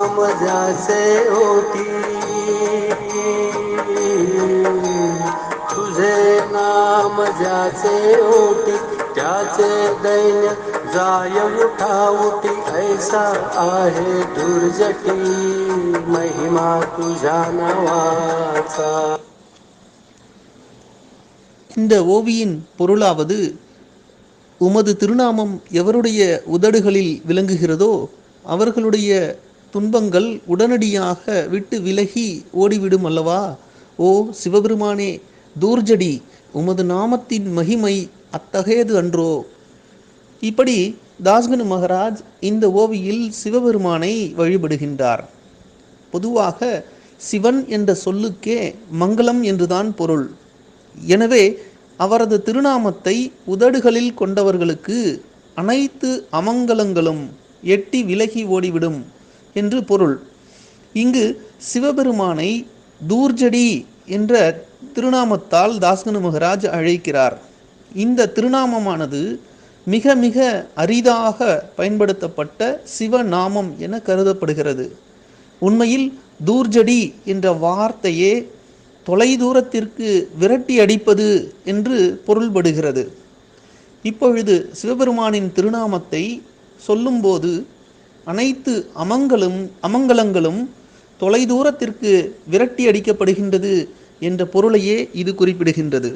मजाचे होती तुझे नाम ज्याचे ओटी त्याचे दैन्य जाय उठा उठी ऐसा आहे दुर्जटी महिमा तुझ्या नावाचा இந்த ஓவியின் பொருளாவது உமது திருநாமம் எவருடைய உதடுகளில் விளங்குகிறதோ அவர்களுடைய துன்பங்கள் உடனடியாக விட்டு விலகி ஓடிவிடும் அல்லவா? ஓ சிவபெருமானே தூர்ஜடி உமது நாமத்தின் மகிமை அத்தகையது அன்றோ? இப்படி தாஸ்கனு மகராஜ் இந்த ஓவியில் சிவபெருமானை வழிபடுகின்றார். பொதுவாக சிவன் என்ற சொல்லுக்கே மங்களம் என்றுதான் பொருள். எனவே அவரது திருநாமத்தை உதடுகளில் கொண்டவர்களுக்கு அனைத்து அமங்கலங்களும் எட்டி விலகி ஓடிவிடும். என்று பொருள். இங்கு சிவபெருமானை தூர்ஜடி என்ற திருநாமத்தால் தாஸ்கனு மகராஜ் அழைக்கிறார். இந்த திருநாமமானது மிக மிக அரிதாக பயன்படுத்தப்பட்ட சிவநாமம் என கருதப்படுகிறது. உண்மையில் தூர்ஜடி என்ற வார்த்தையே தொலைதூரத்திற்கு விரட்டி அடிப்பது என்று பொருள்படுகிறது. இப்பொழுது சிவபெருமானின் திருநாமத்தை சொல்லும்போது அனைத்து அமங்களும் அமங்கலங்களும் தொலைதூரத்திற்கு விரட்டி அடிக்கப்படுகின்றது என்ற பொருளையே இது குறிப்பிடுகின்றது.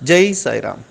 ஜெய் சாய்ராம்.